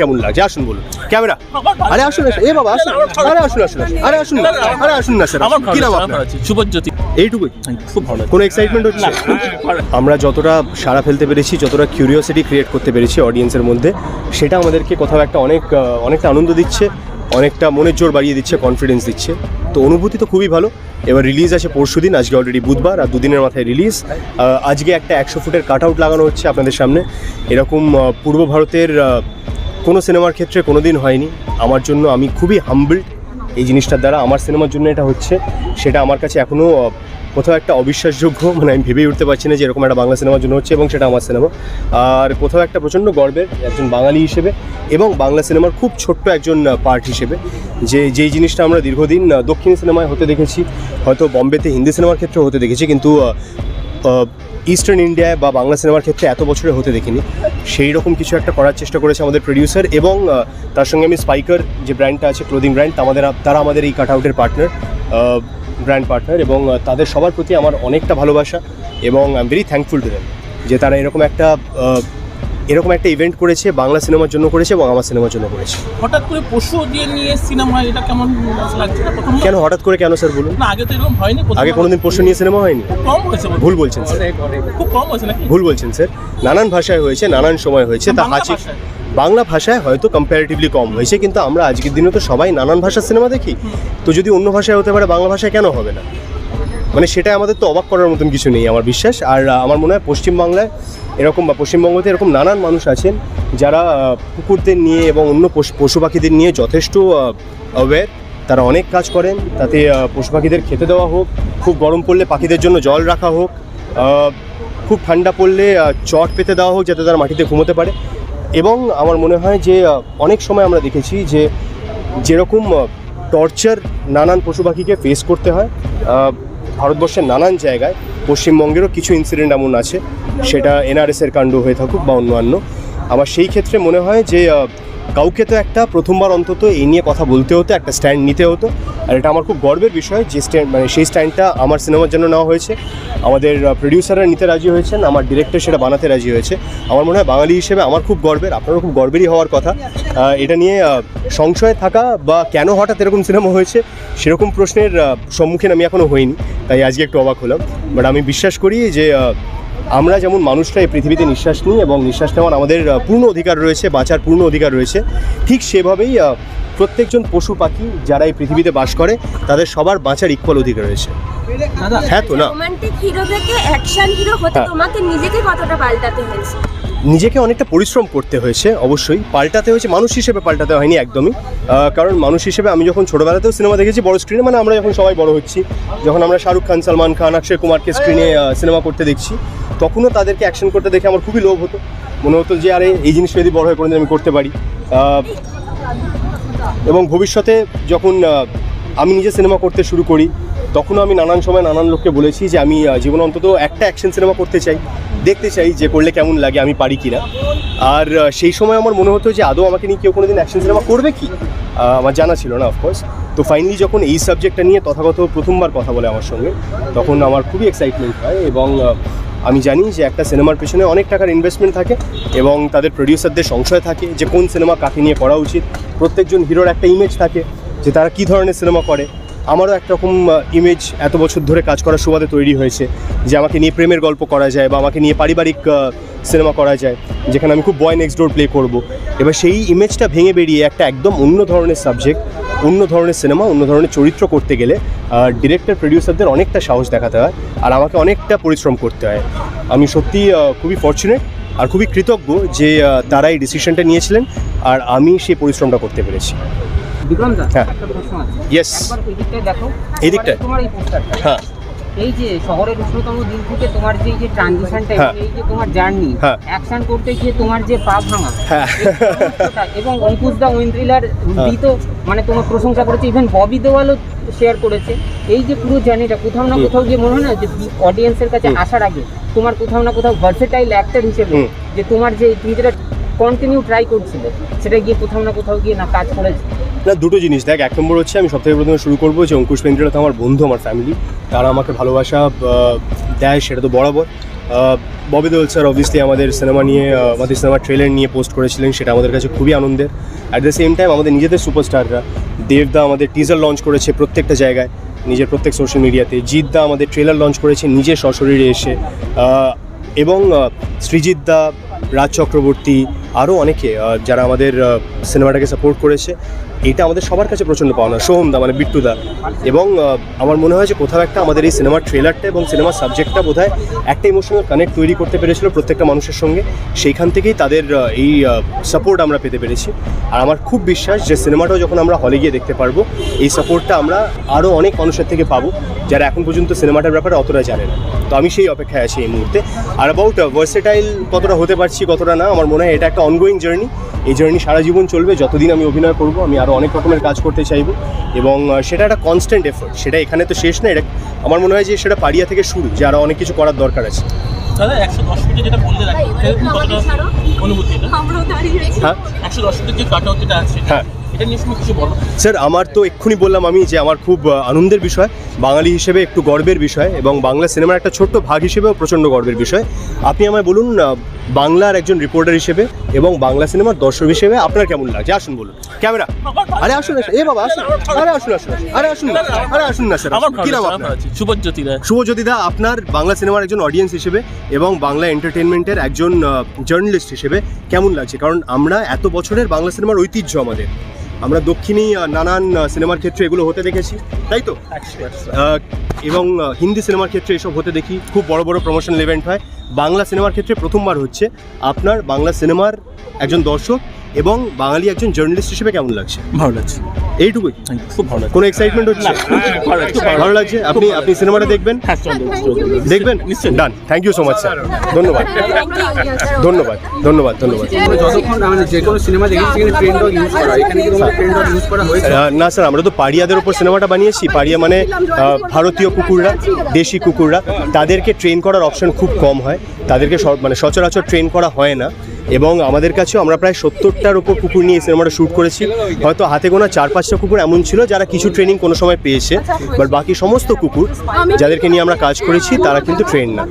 কেমন লাগছে? আসুন বলুন। ক্যামেরা। আরে আসুন এ বাবা আসুন। আরে আসুন আসুন। আরে আসুন না। আরে আসুন না স্যার। আমার কি নাম আপনার? আছে শুভজ্যোতি এইটুকুই? খুব ভালো কোনো এক্সাইটমেন্ট হচ্ছে? আমরা যতটা সাড়া ফেলতে পেরেছি যতটা কিউরিওসিটি ক্রিয়েট করতে পেরেছি অডিয়েন্সের মধ্যে সেটা আমাদেরকে কোথাও একটা অনেক অনেকটা আনন্দ দিচ্ছে অনেকটা মনের জোর বাড়িয়ে দিচ্ছে কনফিডেন্স দিচ্ছে। তো অনুভূতি তো খুবই ভালো। এবার রিলিজ আছে পরশু দিন আজকে অলরেডি বুধবার আর দুদিনের মাথায় রিলিজ আজকে একটা একশো ফুটের কাট আউট লাগানো হচ্ছে আপনাদের সামনে। এরকম পূর্ব ভারতের কোনো সিনেমার ক্ষেত্রে কোনো দিন হয়নি। আমার জন্য আমি খুবই হাম্বল এই জিনিসটার দ্বারা। আমার সিনেমার জন্য এটা হচ্ছে, সেটা আমার কাছে এখনও কোথাও একটা অবিশ্বাসযোগ্য মানে আমি ভেবেই উঠতে পারছি না যে এরকম একটা বাংলা সিনেমার জন্য হচ্ছে এবং সেটা আমার সিনেমা। আর কোথাও একটা প্রচণ্ড গর্বের একজন বাঙালি হিসেবে এবং বাংলা সিনেমার খুব ছোট্ট একজন পার্ট হিসেবে। যে, যেই জিনিসটা আমরা দীর্ঘদিন দক্ষিণ সিনেমায় হতে দেখেছি, হয়তো বম্বেতে হিন্দি সিনেমার ক্ষেত্রে হতে দেখেছি, কিন্তু ইস্টার্ন ইন্ডিয়ায় বা বাংলা সিনেমার ক্ষেত্রে এত বছরে হতে দেখিনি। সেই রকম কিছু একটা করার চেষ্টা করেছে আমাদের প্রডিউসার এবং তার সঙ্গে আমি স্পাইকার যে ব্র্যান্ডটা আছে ক্লোদিং ব্র্যান্ড আমাদের তারা আমাদের এই কাট আউটের পার্টনার ব্র্যান্ড পার্টনার এবং তাদের সবার প্রতি আমার অনেকটা ভালোবাসা এবং I am very thankful to them যে তারা এরকম একটা এরকম একটা ইভেন্ট করেছে বাংলা সিনেমার জন্য করেছে এবং আমার সিনেমার জন্য করেছে। হঠাৎ করে পশু দিয়ে নিয়ে সিনেমা এটা কেমন লাগছে? কেন হঠাৎ করে কেন স্যার বলুন? না আগে তো এরকম হয়নি আগে কোনোদিন পশু নিয়ে সিনেমা হয়নি? কম হয়েছে ভুল বলছেন স্যার খুব কম হয়েছে নাকি? ভুল বলছেন স্যার নানান ভাষায় হয়েছে নানান সময় হয়েছে তা বাংলা আছে বাংলা ভাষায় হয়তো কম্পারেটিভলি কম হয়েছে কিন্তু আমরা আজকের দিনে তো সবাই নানান ভাষার সিনেমা দেখি। তো যদি অন্য ভাষায় হতে পারে বাংলা ভাষায় কেন হবে না? মানে সেটা আমাদের তো অবাক করার মতন কিছু নেই, আমার বিশ্বাস। আর আমার মনে হয় পশ্চিমবাংলায় এরকম বা পশ্চিমবঙ্গতে এরকম নানান মানুষ আছেন যারা কুকুরদের নিয়ে এবং অন্য পশু পাখিদের নিয়ে যথেষ্ট অ্যাওয়্যার তারা অনেক কাজ করেন, তাতে পশু পাখিদের খেতে দেওয়া হোক, খুব গরম পড়লে পাখিদের জন্য জল রাখা হোক খুব ঠান্ডা পড়লে চট পেতে দেওয়া হোক যাতে তারা মাটিতে ঘুমোতে পারে। এবং আমার মনে হয় যে অনেক সময় আমরা দেখেছি যে, যেরকম টর্চার নানান পশু পাখিকে ফেস করতে হয় ভারতবর্ষের নানান জায়গায় পশ্চিমবঙ্গেরও কিছু ইনসিডেন্ট এমন আছে, সেটা এনআরএসের কাণ্ড হয়ে থাকুক বা অন্যান্য। আমার সেই ক্ষেত্রে মনে হয় যে কাউকে তো একটা প্রথমবার অন্তত এই নিয়ে কথা বলতে হতো, একটা স্ট্যান্ড নিতে হতো। আর এটা আমার খুব গর্বের বিষয় যে স্ট্যান্ড মানে সেই স্ট্যান্ডটা আমার সিনেমার জন্য নেওয়া হয়েছে। আমাদের প্রডিউসাররা নিতে রাজি হয়েছেন, আমার ডিরেক্টর সেটা বানাতে রাজি হয়েছে। আমার মনে হয় বাঙালি হিসেবে আমার খুব গর্বের, আপনারও খুব গর্বেরই হওয়ার কথা। এটা নিয়ে সংশয়ে থাকা বা কেন হঠাৎ এরকম সিনেমা হয়েছে, সেরকম প্রশ্নের সম্মুখীন আমি এখনও হইনি, তাই আজকে একটু অবাক হলাম। বাট আমি বিশ্বাস করি যে আমরা যেমন মানুষরা এই পৃথিবীতে নিঃশ্বাস নিই এবং নিঃশ্বাস নেওয়ার আমাদের পূর্ণ অধিকার রয়েছে বাঁচার পূর্ণ অধিকার রয়েছে ঠিক সেভাবেই প্রত্যেকজন পশু পাখি যারা এই পৃথিবীতে বাস করে তাদের সবার বাঁচার ইকুয়াল অধিকার রয়েছে। দাদা হ্যাঁ তো না। রোমান্টিক হিরো থেকে অ্যাকশন হিরো হতে হ্যাঁ। তোমাকে নিজেকে কতটা পাল্টাতে হয়েছে? নিজেকে অনেকটা পরিশ্রম করতে হয়েছে অবশ্যই। পাল্টাতে হয়েছে মানুষ হিসেবে পাল্টাতে হয়নি একদমই। কারণ মানুষ হিসেবে আমি যখন ছোটোবেলাতেও সিনেমা দেখেছি বড় স্ক্রিনে মানে আমরা যখন সবাই বড় হচ্ছি যখন আমরা শাহরুখ খান সালমান খান অক্ষয় কুমারকে স্ক্রিনে সিনেমা করতে দেখছি তখনও তাদেরকে অ্যাকশন করতে দেখে আমার খুবই লোভ হতো। মনে হতো যে, আরে, এই জিনিসটা যদি বড় হয়ে, কোনোদিন আমি করতে পারি। এবং ভবিষ্যতে যখন আমি নিজে সিনেমা করতে শুরু করি, তখনও আমি নানান সময় নানান লোককে বলেছি যে, আমি জীবনে অন্তত একটা অ্যাকশন সিনেমা করতে চাই, দেখতে চাই যে, করলে কেমন লাগে, আমি পারি কিনা। আর সেই সময় আমার মনে হতো যে, আদৌ আমাকে নিয়ে কেউ কোনো দিন অ্যাকশন সিনেমা করবে কি? আমার জানা ছিল না অফকোর্স তো ফাইনালি যখন এই সাবজেক্টটা নিয়ে তথাগত প্রথমবার কথা বলে আমার সঙ্গে, তখন আমার খুবই এক্সাইটমেন্ট হয় এবং আমি জানি যে একটা সিনেমার পেছনে অনেক টাকার ইনভেস্টমেন্ট থাকে এবং তাদের প্রডিউসারদের সংশয় থাকে যে কোন সিনেমা কাকে নিয়ে করা উচিত। প্রত্যেকজন হিরোর একটা ইমেজ থাকে যে তারা কী ধরনের সিনেমা করে। আমারও একরকম ইমেজ এত বছর ধরে কাজ করার সুবাদে তৈরি হয়েছে যে আমাকে নিয়ে প্রেমের গল্প করা যায় বা আমাকে নিয়ে পারিবারিক সিনেমা করা যায়, যেখানে আমি খুব বয় নেক্সট ডোর প্লে করব। এবার সেই ইমেজটা ভেঙে বেরিয়ে একটা একদম অন্য ধরনের সাবজেক্ট অন্য ধরনের সিনেমা অন্য ধরনের চরিত্র করতে গেলে ডিরেক্টর প্রডিউসারদের অনেকটা সাহস দেখাতে হয় আর আমাকে অনেকটা পরিশ্রম করতে হয়। আমি সত্যি খুবই ফর্চুনেট আর খুবই কৃতজ্ঞ যে তারা এই ডিসিশনটা নিয়েছিলেন আর আমি সেই পরিশ্রমটা করতে পেরেছি। বিক্রম দা হ্যাঁ। একটা প্রশ্ন আছে। ইয়েস একবার এই দেখো এই তোমার এই পোস্টারটা। হ্যাঁ। এই যে শহরের উষ্ণতম দিন থেকে তোমার যে এই যে ট্রানজিশনটা হ্যাঁ। এই যে তোমার জার্নি। অ্যাকশন করতে গিয়ে তোমার যে পা ভাঙা এবং অঙ্কুশ দা মানে তোমার প্রশংসা করেছে ইভেন ববি দেওয়ালও শেয়ার করেছে। এই যে পুরো জার্নিটা কোথাও না কোথাও গিয়ে মনে হয় না যে অডিয়েন্সের কাছে আসার আগে তোমার কোথাও না কোথাও ভার্সেটাইল অ্যাক্টর হিসেবে যে তোমার যে তুমি যেটা কন্টিনিউ ট্রাই করছিলে সেটা গিয়ে কোথাও না কোথাও গিয়ে না কাজ করেছে। না দুটো জিনিস। দেখ এক নম্বর হচ্ছে আমি সবথেকে প্রথমে শুরু করব যে অঙ্কুশ পেন্দ্রিলা তো আমার বন্ধু আমার ফ্যামিলি তারা আমাকে ভালোবাসা দেয় সেটা তো বরাবর। ববি দেওল স্যার অবভিয়াসলি আমাদের সিনেমা নিয়ে আমাদের সিনেমা ট্রেলার নিয়ে পোস্ট করেছিলেন সেটা আমাদের কাছে খুবই আনন্দের। অ্যাট দ্য সেম টাইম আমাদের নিজেদের সুপারস্টাররা দেবদা আমাদের টিজার লঞ্চ করেছে প্রত্যেকটা জায়গায় নিজের প্রত্যেক সোশ্যাল মিডিয়াতে জিৎদা আমাদের ট্রেলার লঞ্চ করেছে নিজে সশরীরে এসে। এবং আহ, সৃজিতদা রাজ চক্রবর্তী আরও অনেকে যারা আমাদের সিনেমাটাকে সাপোর্ট করেছে, এটা আমাদের সবার কাছে প্রচণ্ড পাওনা। সোহমদা মানে বিট্টুদা। এবং আমার মনে হয় যে কোথাও একটা আমাদের এই সিনেমার ট্রেলারটা এবং সিনেমার সাবজেক্টটা বোধ হয় একটা ইমোশনাল কানেক্ট তৈরি করতে পেরেছিল প্রত্যেকটা মানুষের সঙ্গে। সেইখান থেকেই তাদের এই সাপোর্ট আমরা পেতে পেরেছি। আর আমার খুব বিশ্বাস যে সিনেমাটাও যখন আমরা হলে গিয়ে দেখতে পারব, এই সাপোর্টটা আমরা আরও অনেক মানুষের থেকে পাবো, যারা এখন পর্যন্ত সিনেমাটার ব্যাপারে অতটা জানে না। তো আমি সেই অপেক্ষায় আছি এই মুহূর্তে। আর অ্যাবাউট ভার্সেটাইল কতটা হতে পারছি, কতটা না, আমার মনে হয় এটা একটা অনগোয়িং জার্নি এই জার্নি সারা জীবন চলবে। যতদিন আমি অভিনয় করব আমি আরও অনেক রকমের কাজ করতে চাইব। এবং সেটা একটা কনস্ট্যান্ট এফোর্ট সেটা এখানে তো শেষ না। এটা আমার মনে হয় যে সেটা পাড়িয়া থেকে শুরু যে আরও অনেক কিছু করার দরকার আছে। দাদা একশো দশ মিনিটে যেটা বললে অনুভূতি হ্যাঁ? একশো দশ মিনিটের যে কাট যেটা আছে হ্যাঁ। স্যার আমার তো এক্ষুনি বললাম আমি যে আমার খুব আনন্দের বিষয়। বাঙালি হিসেবে একটু গর্বের বিষয়। এবং বাংলা সিনেমার একটা ছোট্ট ভাগ হিসেবেও প্রচণ্ড গর্বের বিষয়। আপনি আমায় বলুন বাংলার একজন রিপোর্টার হিসেবে এবং বাংলা সিনেমার দর্শক হিসেবে আপনার কেমন লাগছে? আসুন বলুন। ক্যামেরা আরে আসুন এ বাবা আসুন। আরে আসুন আসুন। আরে আসুন না আরে আসুন না স্যার আমার কি নাম আপনার? শুভজ্যোতি রায় শুভজ্যোতি দা আপনার বাংলা সিনেমার একজন অডিয়েন্স হিসেবে এবং বাংলা এন্টারটেনমেন্টের একজন জার্নালিস্ট হিসেবে কেমন লাগছে? কারণ আমরা এত বছরের বাংলা সিনেমার ঐতিহ্য আমাদের। আমরা দক্ষিণী নানান সিনেমার ক্ষেত্রে এগুলো হতে দেখেছি তাই তো? এবং হিন্দি সিনেমার ক্ষেত্রে এসব হতে দেখি খুব বড় বড় প্রমোশনাল ইভেন্ট হয়। বাংলা সিনেমার ক্ষেত্রে প্রথমবার হচ্ছে আপনার বাংলা সিনেমার একজন দর্শক এবং বাঙালি একজন জার্নালিস্ট হিসেবে কেমন লাগছে? ভালো লাগছে। এইটুকুই? খুব ভালো লাগছে। কোনো এক্সাইটমেন্ট হচ্ছে? ভালো লাগছে, আপনি আপনি সিনেমাটা দেখবেন? হ্যাঁ দেখবেন? নিশ্চয়ই। Done thank you so much sir ধন্যবাদ। ধন্যবাদ ধন্যবাদ ধন্যবাদ। যতক্ষণ মানে যে কোনো সিনেমা দেখেছি সেখানে ইউজ করা এখানে কি তোমার ইউজ করা হয়েছে? না স্যার আমরা তো পাড়িয়াদের ওপর সিনেমাটা বানিয়েছি। পাড়িয়া মানে ভারতীয় কুকুররা দেশি কুকুররা তাদেরকে ট্রেন করার অপশন খুব কম হয়। তাদেরকে স- মানে সচরাচর ট্রেন করা হয় না। এবং আমাদের কাছেও আমরা প্রায় সত্তরটার ওপর কুকুর নিয়ে সিনেমাটা শ্যুট করেছি। হয়তো হাতে গোনা চার পাঁচটা কুকুর এমন ছিল যারা কিছু ট্রেনিং কোনো সময় পেয়েছে বাট বাকি সমস্ত কুকুর যাদেরকে নিয়ে আমরা কাজ করেছি তারা কিন্তু ট্রেন না।